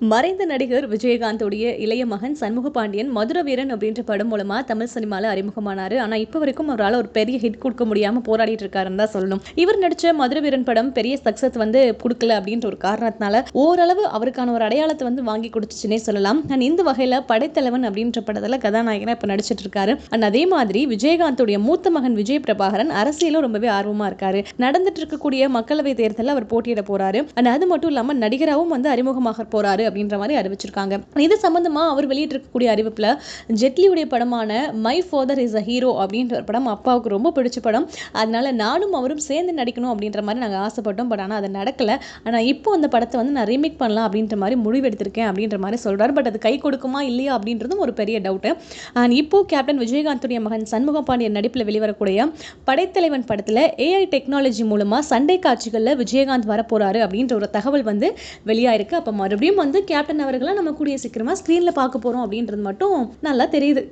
மறைந்த நடிகர் விஜயகாந்தோடைய இளைய மகன் சண்முக பாண்டியன் மதுர வீரன் அப்படின்ற படம் மூலமா தமிழ் சினிமாவில் அறிமுகமானாரு. ஆனால் இப்போ வரைக்கும் அவரால் ஒரு பெரிய ஹிட் கொடுக்க முடியாமல் போராடிட்டு இருக்காருன்னு தான் சொல்லணும். இவர் நடித்த மதுர வீரன் படம் பெரிய சக்சஸ் வந்து கொடுக்கல அப்படின்ற ஒரு காரணத்தினால ஓரளவு அவருக்கான ஒரு அடையாளத்தை வந்து வாங்கி கொடுத்துச்சுன்னே சொல்லலாம். அண்ட் இந்த வகையில் படைத்தலைவன் அப்படின்ற படத்தில் கதாநாயகனாக இப்போ நடிச்சிட்டு இருக்காரு. அண்ட் அதே மாதிரி விஜயகாந்தோடைய மூத்த மகன் விஜய் பிரபாகரன் அரசியலும் ரொம்பவே ஆர்வமாக இருக்காரு. நடந்துட்டு இருக்கக்கூடிய மக்களவை தேர்தலில் அவர் போட்டியிட போறாரு. அண்ட் அது மட்டும் இல்லாமல் நடிகராகவும் வந்து அறிமுகமாக போறாரு. அப்படின்ற மாதிரி அறிவிச்சிருக்காங்க. இது சம்பந்தமா அவர் வெளியிட்டிருக்கக்கூடிய அறிவிப்புல ஜெட்லியுடைய படமான my father is a hero அப்படின்ற ஒரு படம் அப்பாவுக்கு ரொம்ப பிடிச்ச படம். அதனால நானும் அவரும் சேர்ந்து நடிக்கணும் அப்படின்ற மாதிரி நாங்கள் ஆசைப்பட்டோம். பட் ஆனால் அது நடக்கல. ஆனால் இப்போ அந்த படத்தை வந்து நான் ரீமேக் பண்ணலாம் அப்படின்ற மாதிரி முடிவெடுத்திருக்கேன் அப்படின்ற மாதிரி சொல்றாரு. பட் அது கை கொடுக்குமா இல்லையா அப்படின்றதும் ஒரு பெரிய டவுட்டு அண்ட் இப்போ கேப்டன் விஜயகாந்துடைய மகன் சண்முக பாண்டியன் நடிப்பில் வெளிவரக்கூடிய படைத்தலைவன் படத்தில் ஏஐ டெக்னாலஜி மூலமாக சண்டை காட்சிகளில் விஜயகாந்த் வரப்போறாரு அப்படின்ற ஒரு தகவல் வந்து வெளியாயிருக்கு. அப்போ மறுபடியும் வந்து கேப்டன் அவர்களை நம்ம கூடிய சீக்கிரமாக ஸ்க்ரீனில் பார்க்க போகிறோம் அப்படின்றது மட்டும் நல்லா தெரியுது.